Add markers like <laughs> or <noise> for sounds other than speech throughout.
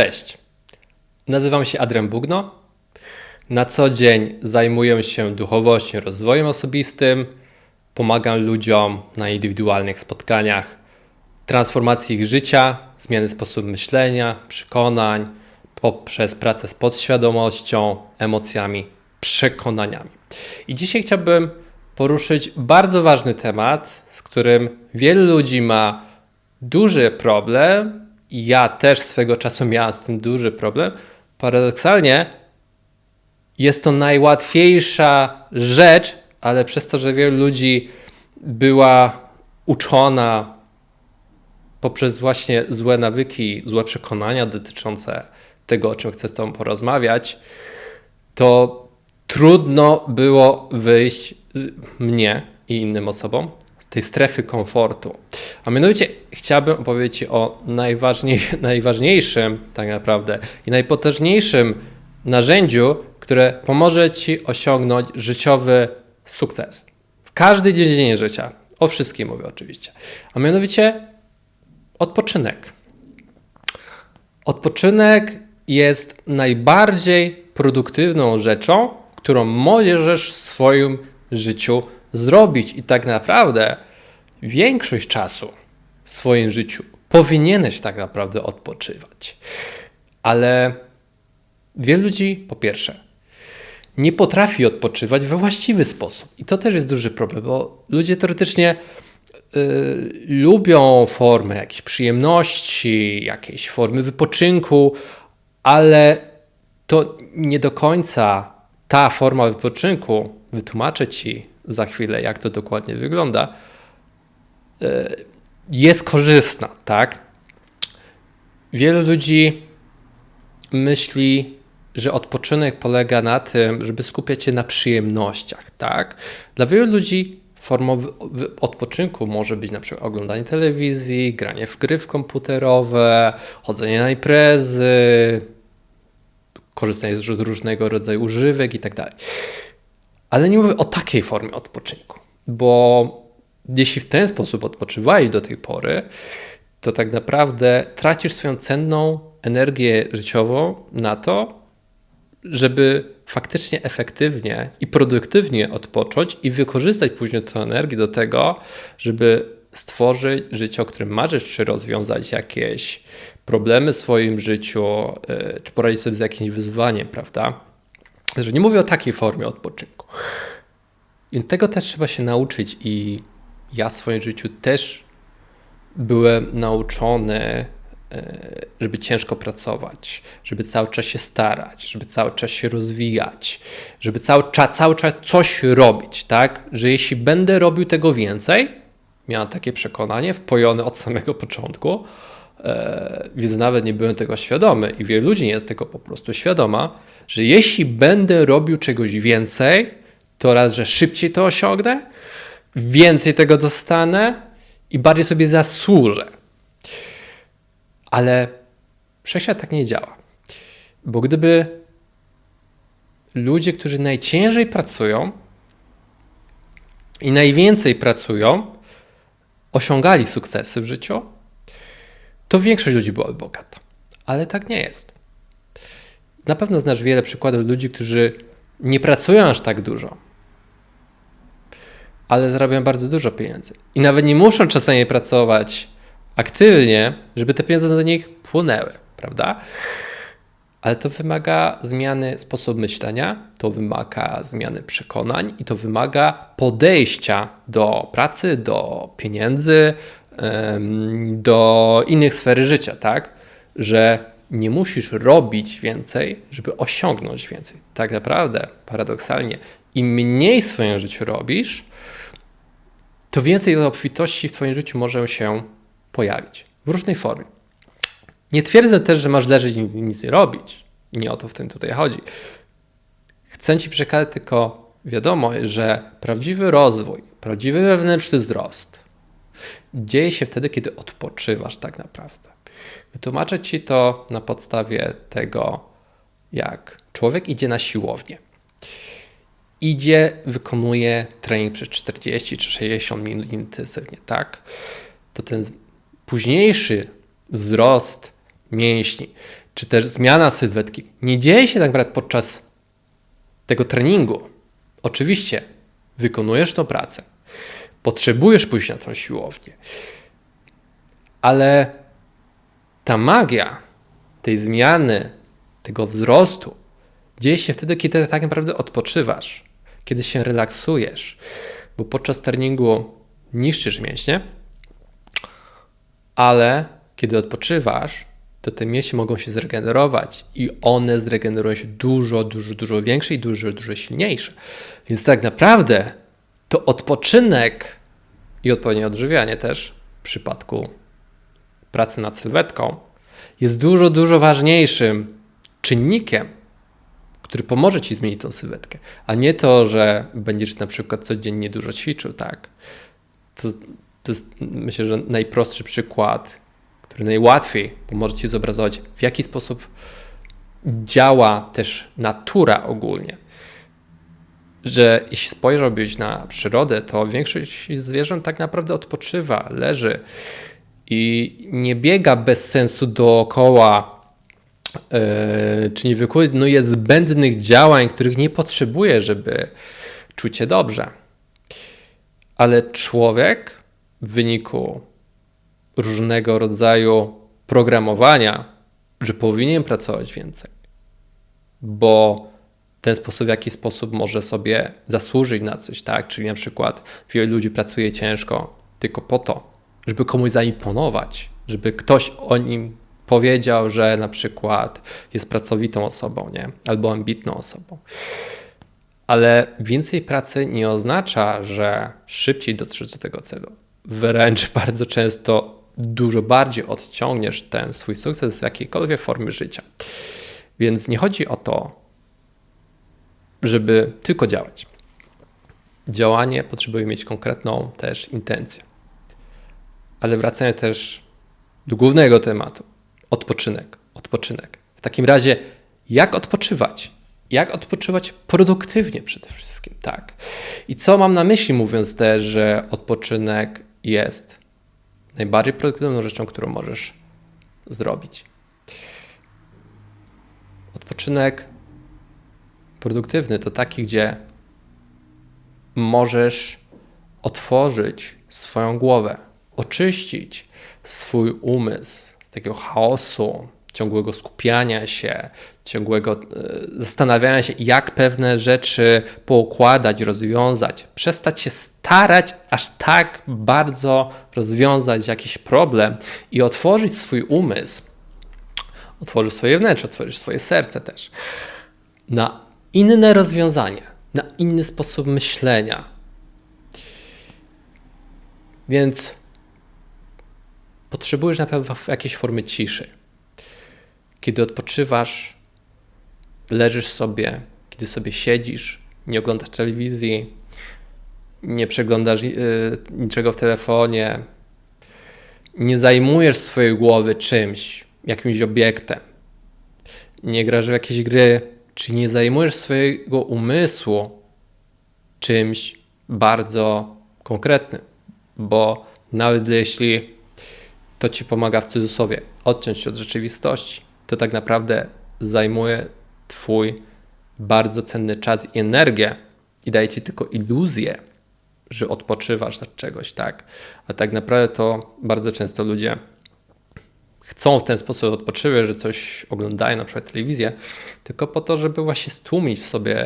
Cześć. Nazywam się Adrian Bugno. Na co dzień zajmuję się duchowością, rozwojem osobistym. Pomagam ludziom na indywidualnych spotkaniach, transformacji ich życia, zmiany sposobu myślenia, przekonań, poprzez pracę z podświadomością, emocjami, przekonaniami. I dzisiaj chciałbym poruszyć bardzo ważny temat, z którym wielu ludzi ma duży problem. Ja też swego czasu miałem z tym duży problem. Paradoksalnie jest to najłatwiejsza rzecz, ale przez to, że wielu ludzi była uczona poprzez właśnie złe nawyki, złe przekonania dotyczące tego, o czym chcę z Tobą porozmawiać, to trudno było wyjść mnie i innym osobom z tej strefy komfortu. A mianowicie chciałbym opowiedzieć Ci o najważniej, <laughs> najważniejszym tak naprawdę i najpotężniejszym narzędziu, które pomoże Ci osiągnąć życiowy sukces. W każdej dziedzinie życia. O wszystkim mówię oczywiście. A mianowicie odpoczynek. Odpoczynek jest najbardziej produktywną rzeczą, którą możesz w swoim życiu zrobić. I tak naprawdę większość czasu w swoim życiu powinieneś tak naprawdę odpoczywać. Ale wielu ludzi, po pierwsze, nie potrafi odpoczywać we właściwy sposób. I to też jest duży problem, bo ludzie teoretycznie y, lubią formy jakiejś przyjemności, jakiejś formy wypoczynku, ale to nie do końca ta forma wypoczynku, wytłumaczę Ci za chwilę, jak to dokładnie wygląda, jest korzystna, tak? Wielu ludzi myśli, że odpoczynek polega na tym, żeby skupiać się na przyjemnościach, tak? Dla wielu ludzi formą odpoczynku może być na przykład oglądanie telewizji, granie w gry komputerowe, chodzenie na imprezy, korzystanie z różnego rodzaju używek i tak. Ale nie mówię o takiej formie odpoczynku, bo jeśli w ten sposób odpoczywałeś do tej pory, to tak naprawdę tracisz swoją cenną energię życiową na to, żeby faktycznie efektywnie i produktywnie odpocząć i wykorzystać później tę energię do tego, żeby stworzyć życie, o którym marzysz, czy rozwiązać jakieś problemy w swoim życiu, y, czy poradzić sobie z jakimś wyzwaniem, prawda? Że nie mówię o takiej formie odpoczynku. Więc tego też trzeba się nauczyć i ja w swoim życiu też byłem nauczony E, żeby ciężko pracować, żeby cały czas się starać, żeby cały czas się rozwijać, żeby cały czas, cały czas coś robić, tak? Że jeśli będę robił tego więcej, miałem takie przekonanie, wpojone od samego początku, e, więc nawet nie byłem tego świadomy i wielu ludzi nie jest tego po prostu świadoma, że jeśli będę robił czegoś więcej, to raz, że szybciej to osiągnę, więcej tego dostanę i bardziej sobie zasłużę. Ale wszechświat tak nie działa. Bo gdyby ludzie, którzy najciężej pracują i najwięcej pracują, osiągali sukcesy w życiu, to większość ludzi byłaby bogata. Ale tak nie jest. Na pewno znasz wiele przykładów ludzi, którzy nie pracują aż tak dużo, ale zarabiają bardzo dużo pieniędzy. I nawet nie muszą czasami pracować aktywnie, żeby te pieniądze do nich płynęły, prawda? Ale to wymaga zmiany sposobu myślenia, to wymaga zmiany przekonań i to wymaga podejścia do pracy, do pieniędzy, do innych sfery życia, tak? Że nie musisz robić więcej, żeby osiągnąć więcej. Tak naprawdę, paradoksalnie, im mniej w swoim życiu robisz, to więcej obfitości w Twoim życiu może się pojawić w różnej formie. Nie twierdzę też, że masz leżeć i nic, nic nie robić. Nie o to w tym tutaj chodzi. Chcę Ci przekazać tylko wiadomość, że prawdziwy rozwój, prawdziwy wewnętrzny wzrost dzieje się wtedy, kiedy odpoczywasz tak naprawdę. Wytłumaczę Ci to na podstawie tego, jak człowiek idzie na siłownię. Idzie, wykonuje trening przez 40 czy 60 minut intensywnie, tak? To ten późniejszy wzrost mięśni, czy też zmiana sylwetki nie dzieje się tak naprawdę podczas tego treningu. Oczywiście wykonujesz tą pracę, potrzebujesz pójść na tą siłownię, ale ta magia tej zmiany, tego wzrostu dzieje się wtedy, kiedy tak naprawdę odpoczywasz, kiedy się relaksujesz, bo podczas treningu niszczysz mięśnie, ale kiedy odpoczywasz, to te mięśnie mogą się zregenerować i one zregenerują się dużo, dużo, dużo większe i dużo, dużo silniejsze. Więc tak naprawdę to odpoczynek i odpowiednie odżywianie też w przypadku pracy nad sylwetką jest dużo, dużo ważniejszym czynnikiem, który pomoże ci zmienić tą sylwetkę, a nie to, że będziesz na przykład codziennie dużo ćwiczył, tak. To, to jest myślę, że najprostszy przykład, który najłatwiej pomoże ci zobrazować, w jaki sposób działa też natura ogólnie. Że jeśli spojrzałbyś na przyrodę, to większość zwierząt tak naprawdę odpoczywa, leży i nie biega bez sensu dookoła, yy, czy nie wykonuje zbędnych działań, których nie potrzebuje, żeby czuć się dobrze. Ale człowiek w wyniku różnego rodzaju programowania, że powinien pracować więcej, bo ten sposób, w jaki sposób może sobie zasłużyć na coś, tak? Czyli na przykład wielu ludzi pracuje ciężko tylko po to, żeby komuś zaimponować, żeby ktoś o nim powiedział, że na przykład jest pracowitą osobą, nie? Albo ambitną osobą. Ale więcej pracy nie oznacza, że szybciej dotrzesz do tego celu. Wręcz <laughs> bardzo często dużo bardziej odciągniesz ten swój sukces z jakiejkolwiek formy życia. Więc nie chodzi o to, żeby tylko działać. Działanie potrzebuje mieć konkretną też intencję. Ale wracając też do głównego tematu odpoczynek. Odpoczynek. W takim razie, jak odpoczywać? Jak odpoczywać produktywnie przede wszystkim, tak. I co mam na myśli, mówiąc też, że odpoczynek jest najbardziej produktywną rzeczą, którą możesz zrobić. Odpoczynek produktywny to taki, gdzie możesz otworzyć swoją głowę, oczyścić swój umysł z takiego chaosu, ciągłego skupiania się, ciągłego e, zastanawiania się, jak pewne rzeczy poukładać, rozwiązać, przestać się starać aż tak bardzo rozwiązać jakiś problem i otworzyć swój umysł, otworzyć swoje wnętrze, otworzyć swoje serce też na inne rozwiązania, na inny sposób myślenia. Więc potrzebujesz na pewno jakiejś formy ciszy. Kiedy odpoczywasz, leżysz sobie, kiedy sobie siedzisz, nie oglądasz telewizji, nie przeglądasz yy, niczego w telefonie, nie zajmujesz swojej głowy czymś, jakimś obiektem, nie grasz w jakieś gry, czy nie zajmujesz swojego umysłu czymś bardzo konkretnym, bo nawet jeśli to ci pomaga w cudzysłowie odciąć się od rzeczywistości, to tak naprawdę zajmuje Twój bardzo cenny czas i energię i daje Ci tylko iluzję, że odpoczywasz od czegoś, tak? A tak naprawdę to bardzo często ludzie chcą w ten sposób odpoczywać, że coś oglądają, na przykład telewizję, tylko po to, żeby właśnie stłumić w sobie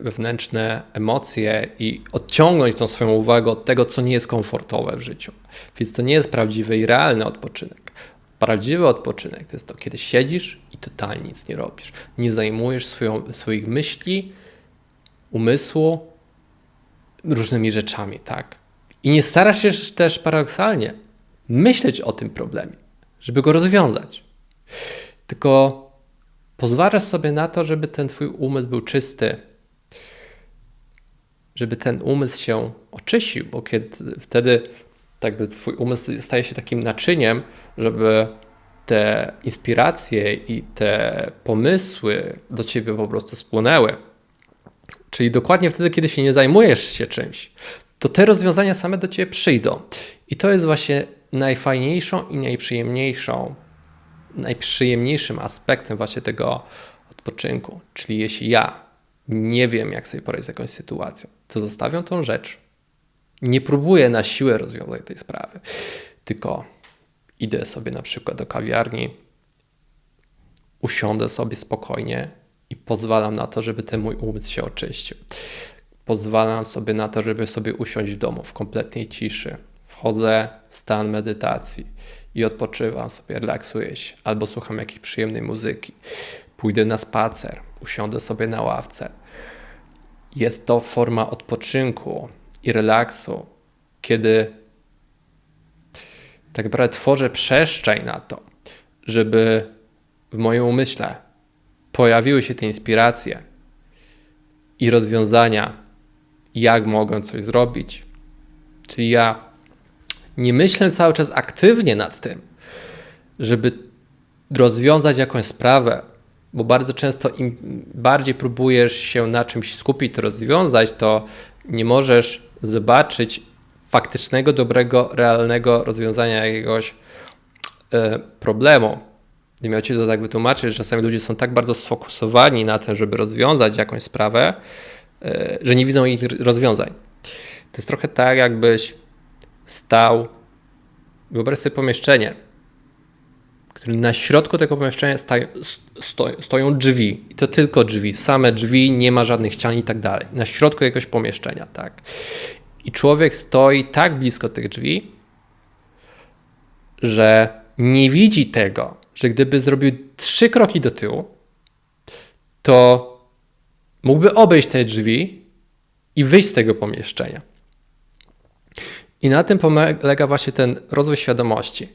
wewnętrzne emocje i odciągnąć tą swoją uwagę od tego, co nie jest komfortowe w życiu. Więc to nie jest prawdziwy i realny odpoczynek. Prawdziwy odpoczynek to jest to, kiedy siedzisz i totalnie nic nie robisz. Nie zajmujesz swoją, swoich myśli, umysłu różnymi rzeczami, tak? I nie starasz się też paradoksalnie myśleć o tym problemie, żeby go rozwiązać. Tylko pozwalasz sobie na to, żeby ten twój umysł był czysty, żeby ten umysł się oczyścił, bo kiedy wtedy tak by twój umysł staje się takim naczyniem, żeby te inspiracje i te pomysły do ciebie po prostu spłynęły. Czyli dokładnie wtedy, kiedy się nie zajmujesz się czymś, to te rozwiązania same do ciebie przyjdą. I to jest właśnie najfajniejszą i najprzyjemniejszą najprzyjemniejszym aspektem właśnie tego odpoczynku. Czyli jeśli ja nie wiem, jak sobie poradzić z jakąś sytuacją, to zostawiam tą rzecz. Nie próbuję na siłę rozwiązać tej sprawy, tylko idę sobie na przykład do kawiarni, usiądę sobie spokojnie i pozwalam na to, żeby ten mój umysł się oczyścił. Pozwalam sobie na to, żeby sobie usiąść w domu w kompletnej ciszy. Wchodzę w stan medytacji i odpoczywam sobie, relaksuję się, albo słucham jakiejś przyjemnej muzyki. Pójdę na spacer, usiądę sobie na ławce. Jest to forma odpoczynku i relaksu, kiedy tak naprawdę tworzę przestrzeń na to, żeby w moim umyśle pojawiły się te inspiracje i rozwiązania, jak mogę coś zrobić. Czyli ja nie myślę cały czas aktywnie nad tym, żeby rozwiązać jakąś sprawę, bo bardzo często im bardziej próbujesz się na czymś skupić, to rozwiązać, to nie możesz zobaczyć faktycznego, dobrego, realnego rozwiązania jakiegoś y, problemu. Nie miał ci to tak wytłumaczyć, że czasami ludzie są tak bardzo sfokusowani na tym, żeby rozwiązać jakąś sprawę, y, że nie widzą ich rozwiązań. To jest trochę tak, jakbyś stał, wyobraź sobie pomieszczenie, który na środku tego pomieszczenia stają, sto, stoją drzwi. I to tylko drzwi, same drzwi, nie ma żadnych ścian i tak dalej. Na środku jakiegoś pomieszczenia, tak. I człowiek stoi tak blisko tych drzwi, że nie widzi tego, że gdyby zrobił trzy kroki do tyłu, to mógłby obejść te drzwi i wyjść z tego pomieszczenia. I na tym polega właśnie ten rozwój świadomości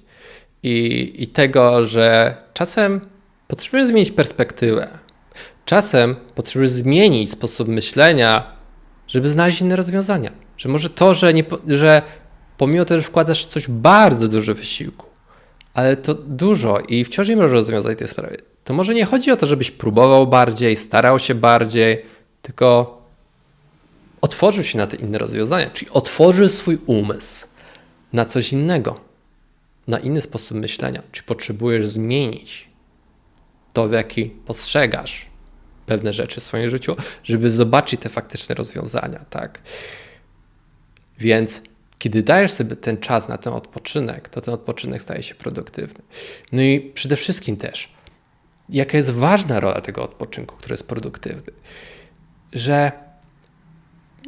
i, i tego, że czasem potrzebujemy zmienić perspektywę. Czasem potrzebujemy zmienić sposób myślenia, żeby znaleźć inne rozwiązania. Że może to, że, nie, że pomimo tego, że wkładasz coś bardzo dużo wysiłku, ale to dużo i wciąż nie możesz rozwiązać tej sprawy, to może nie chodzi o to, żebyś próbował bardziej, starał się bardziej, tylko otworzył się na te inne rozwiązania, czyli otworzył swój umysł na coś innego, na inny sposób myślenia. Czy potrzebujesz zmienić to, w jaki postrzegasz pewne rzeczy w swoim życiu, żeby zobaczyć te faktyczne rozwiązania, tak? Więc kiedy dajesz sobie ten czas na ten odpoczynek, to ten odpoczynek staje się produktywny. No i przede wszystkim też, jaka jest ważna rola tego odpoczynku, który jest produktywny, że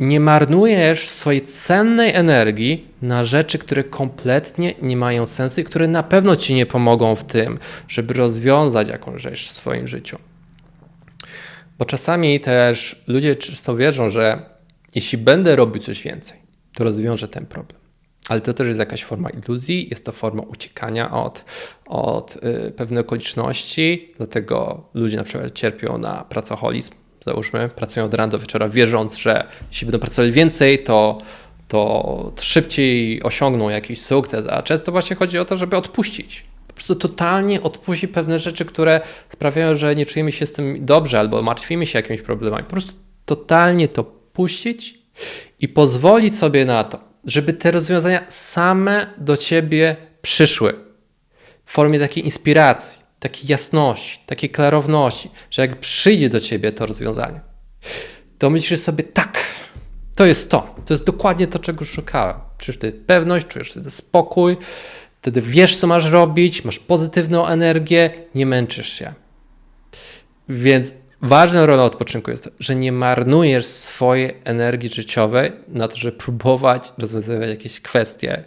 nie marnujesz swojej cennej energii na rzeczy, które kompletnie nie mają sensu i które na pewno ci nie pomogą w tym, żeby rozwiązać jakąś rzecz w swoim życiu. Bo czasami też ludzie często wierzą, że jeśli będę robił coś więcej, to rozwiąże ten problem. Ale to też jest jakaś forma iluzji, jest to forma uciekania od, od yy, pewnych okoliczności, dlatego ludzie na przykład cierpią na pracoholizm, załóżmy, pracują od rana do wieczora, wierząc, że jeśli będą pracować więcej, to, to szybciej osiągną jakiś sukces, a często właśnie chodzi o to, żeby odpuścić. Po prostu totalnie odpuścić pewne rzeczy, które sprawiają, że nie czujemy się z tym dobrze albo martwimy się jakimiś problemami. Po prostu totalnie to puścić i pozwolić sobie na to, żeby te rozwiązania same do ciebie przyszły w formie takiej inspiracji takiej jasności, takiej klarowności, że jak przyjdzie do ciebie to rozwiązanie, to myślisz sobie tak, to jest to, to jest dokładnie to, czego szukałem. Czujesz wtedy pewność, czujesz wtedy spokój, wtedy wiesz, co masz robić, masz pozytywną energię, nie męczysz się. Więc ważną rolą odpoczynku jest to, że nie marnujesz swojej energii życiowej na to, żeby próbować rozwiązywać jakieś kwestie,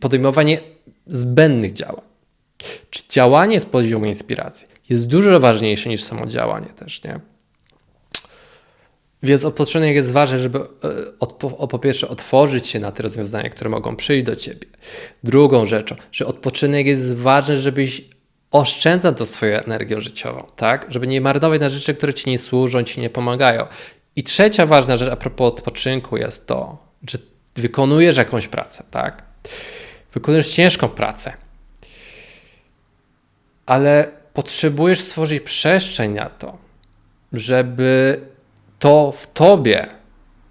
podejmowanie zbędnych działań. Czy działanie z poziomu inspiracji jest dużo ważniejsze niż samo działanie też, nie? Więc odpoczynek jest ważny, żeby e, po pierwsze otworzyć się na te rozwiązania, które mogą przyjść do ciebie. Drugą rzeczą, że odpoczynek jest ważny, żebyś oszczędzał to swoją energię życiową, tak? Żeby nie marnować na rzeczy, które ci nie służą, ci nie pomagają. I trzecia ważna rzecz a propos odpoczynku jest to, że wykonujesz jakąś pracę, tak? Wykonujesz ciężką pracę ale potrzebujesz stworzyć przestrzeń na to, żeby to w tobie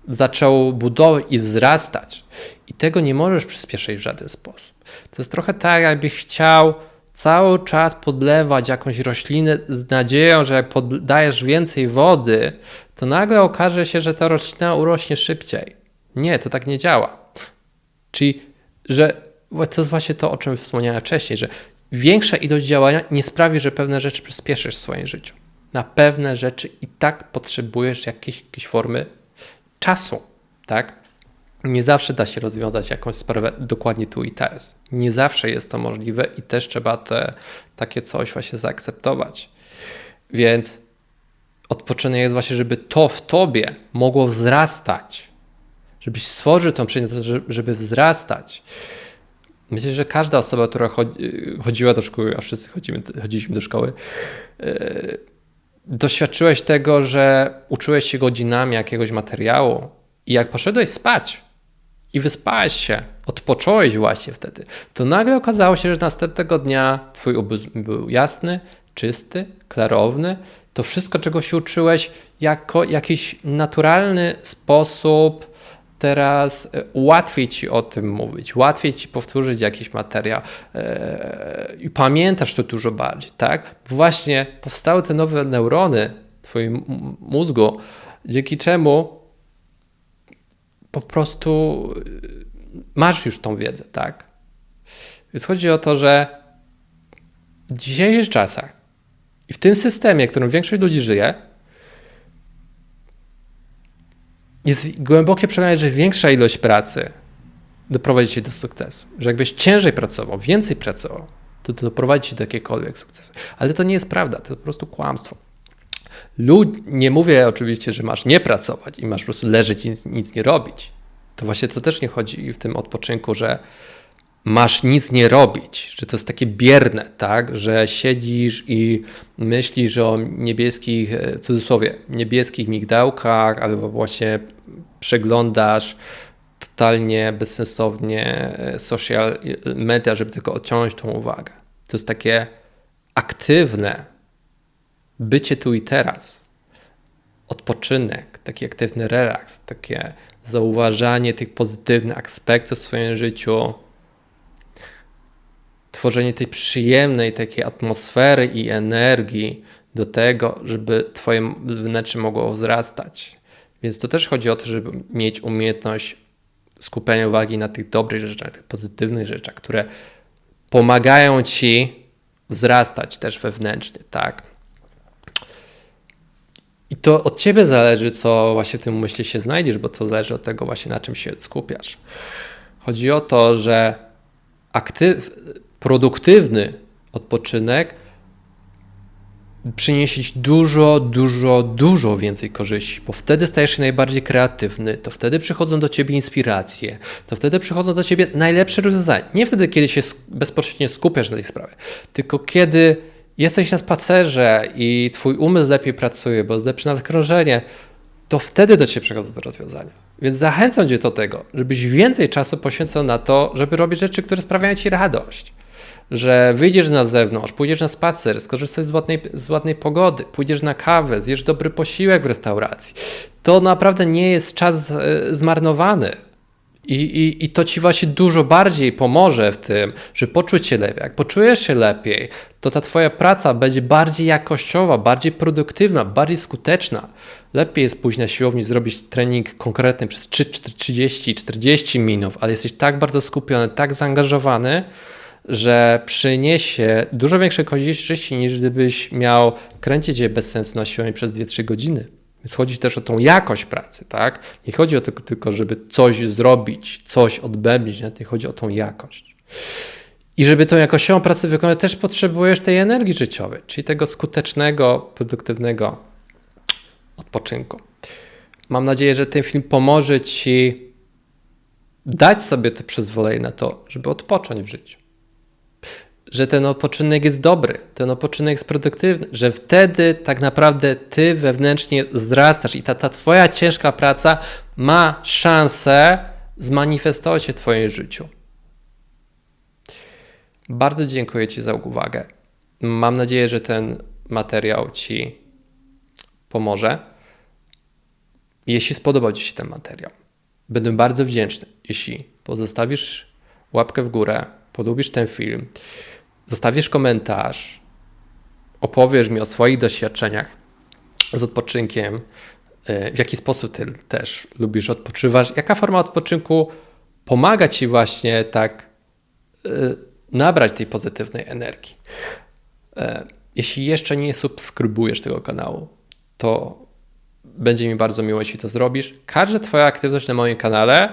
zaczęło budować i wzrastać. I tego nie możesz przyspieszyć w żaden sposób. To jest trochę tak, jakbyś chciał cały czas podlewać jakąś roślinę z nadzieją, że jak poddajesz więcej wody, to nagle okaże się, że ta roślina urośnie szybciej. Nie, to tak nie działa. Czyli, że to jest właśnie to, o czym wspomniałem wcześniej, że większa ilość działania nie sprawi, że pewne rzeczy przyspieszysz w swoim życiu. Na pewne rzeczy i tak potrzebujesz jakiejś, jakiejś formy czasu, tak? Nie zawsze da się rozwiązać jakąś sprawę dokładnie tu i teraz. Nie zawsze jest to możliwe i też trzeba te, takie coś właśnie zaakceptować. Więc odpoczynek jest właśnie, żeby to w tobie mogło wzrastać. Żebyś stworzył tą przyjemność, żeby wzrastać. Myślę, że każda osoba, która chodziła do szkoły, a wszyscy chodzimy, chodziliśmy do szkoły, yy, doświadczyłeś tego, że uczyłeś się godzinami jakiegoś materiału i jak poszedłeś spać i wyspałeś się, odpocząłeś właśnie wtedy, to nagle okazało się, że następnego dnia twój umysł był jasny, czysty, klarowny. To wszystko, czego się uczyłeś, jako jakiś naturalny sposób teraz e, łatwiej ci o tym mówić, łatwiej ci powtórzyć jakiś materiał e, i pamiętasz to dużo bardziej, tak? Bo właśnie powstały te nowe neurony w twoim mózgu, dzięki czemu po prostu e, masz już tą wiedzę, tak? Więc chodzi o to, że w dzisiejszych czasach i w tym systemie, w którym większość ludzi żyje, jest głębokie przekonanie, że większa ilość pracy doprowadzi cię do sukcesu. Że jakbyś ciężej pracował, więcej pracował, to, to doprowadzi cię do jakiegokolwiek sukcesu. Ale to nie jest prawda, to po prostu kłamstwo. Lud, nie mówię oczywiście, że masz nie pracować i masz po prostu leżeć i nic, nic nie robić. To właśnie to też nie chodzi w tym odpoczynku, że masz nic nie robić, że to jest takie bierne, tak, że siedzisz i myślisz o niebieskich, w cudzysłowie, niebieskich migdałkach albo właśnie przeglądasz totalnie bezsensownie e, social media, żeby tylko odciąć tą uwagę. To jest takie aktywne bycie tu i teraz, odpoczynek, taki aktywny relaks, takie zauważanie tych pozytywnych aspektów w swoim życiu, tworzenie tej przyjemnej takiej atmosfery i energii do tego, żeby Twoje wnętrze mogło wzrastać. Więc to też chodzi o to, żeby mieć umiejętność skupiania uwagi na tych dobrych rzeczach, tych pozytywnych rzeczach, które pomagają ci wzrastać też wewnętrznie, tak? I to od ciebie zależy, co właśnie w tym umyśle się znajdziesz, bo to zależy od tego właśnie, na czym się skupiasz. Chodzi o to, że aktyw, produktywny odpoczynek przyniesie Ci dużo, dużo, dużo więcej korzyści, bo wtedy stajesz się najbardziej kreatywny, to wtedy przychodzą do Ciebie inspiracje, to wtedy przychodzą do Ciebie najlepsze rozwiązania. Nie wtedy, kiedy się bezpośrednio skupiasz na tej sprawie, tylko kiedy jesteś na spacerze i Twój umysł lepiej pracuje, bo jest lepsze nadkrążenie, to wtedy do Ciebie przychodzą te rozwiązania. Więc zachęcam Cię do tego, żebyś więcej czasu poświęcał na to, żeby robić rzeczy, które sprawiają Ci radość że wyjdziesz na zewnątrz, pójdziesz na spacer, skorzystasz z ładnej, z ładnej pogody, pójdziesz na kawę, zjesz dobry posiłek w restauracji. To naprawdę nie jest czas e, zmarnowany. I, i, I to ci właśnie dużo bardziej pomoże w tym, że poczuć się lepiej. Jak poczujesz się lepiej, to ta twoja praca będzie bardziej jakościowa, bardziej produktywna, bardziej skuteczna. Lepiej jest pójść na siłowni, zrobić trening konkretny przez 30-40 minut, ale jesteś tak bardzo skupiony, tak zaangażowany, że przyniesie dużo większe korzyści niż gdybyś miał kręcić je bez sensu na przez 2-3 godziny. Więc chodzi też o tą jakość pracy, tak? Nie chodzi o to tylko, żeby coś zrobić, coś odbębnić, nie chodzi o tą jakość. I żeby tą jakościową pracę wykonać, też potrzebujesz tej energii życiowej, czyli tego skutecznego, produktywnego odpoczynku. Mam nadzieję, że ten film pomoże Ci dać sobie to przyzwolenie na to, żeby odpocząć w życiu że ten odpoczynek jest dobry, ten odpoczynek jest produktywny, że wtedy tak naprawdę ty wewnętrznie wzrastasz i ta, ta twoja ciężka praca ma szansę zmanifestować się w twoim życiu. Bardzo dziękuję Ci za uwagę. Mam nadzieję, że ten materiał Ci pomoże. Jeśli spodobał Ci się ten materiał, będę bardzo wdzięczny, jeśli pozostawisz łapkę w górę, polubisz ten film zostawisz komentarz, opowiesz mi o swoich doświadczeniach z odpoczynkiem, y, w jaki sposób ty też lubisz odpoczywać, jaka forma odpoczynku pomaga ci właśnie tak y, nabrać tej pozytywnej energii. E, Jeśli jeszcze nie subskrybujesz tego kanału, to będzie mi bardzo miło, jeśli to zrobisz. Każda Twoja aktywność na moim kanale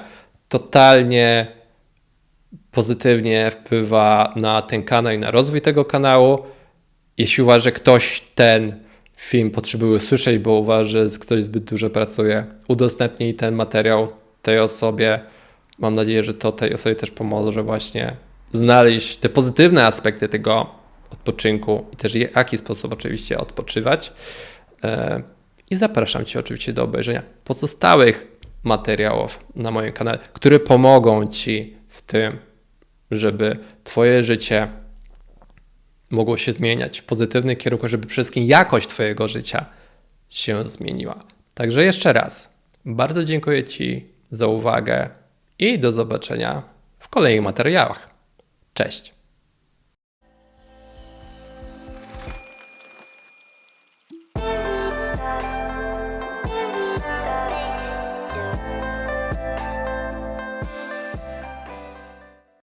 totalnie pozytywnie wpływa na ten kanał i na rozwój tego kanału. Jeśli uważa, że ktoś ten film potrzebuje słyszeć, bo uważa, że ktoś zbyt dużo pracuje, udostępnij ten materiał tej osobie. Mam nadzieję, że to tej osobie też pomoże właśnie znaleźć te pozytywne aspekty tego odpoczynku i też w jaki sposób oczywiście odpoczywać. E, I zapraszam Cię oczywiście do obejrzenia pozostałych materiałów na moim kanale, które pomogą Ci w tym, żeby Twoje życie mogło się zmieniać w pozytywnym kierunku, żeby przede wszystkim jakość Twojego życia się zmieniła. Także jeszcze raz bardzo dziękuję Ci za uwagę i do zobaczenia w kolejnych materiałach. Cześć.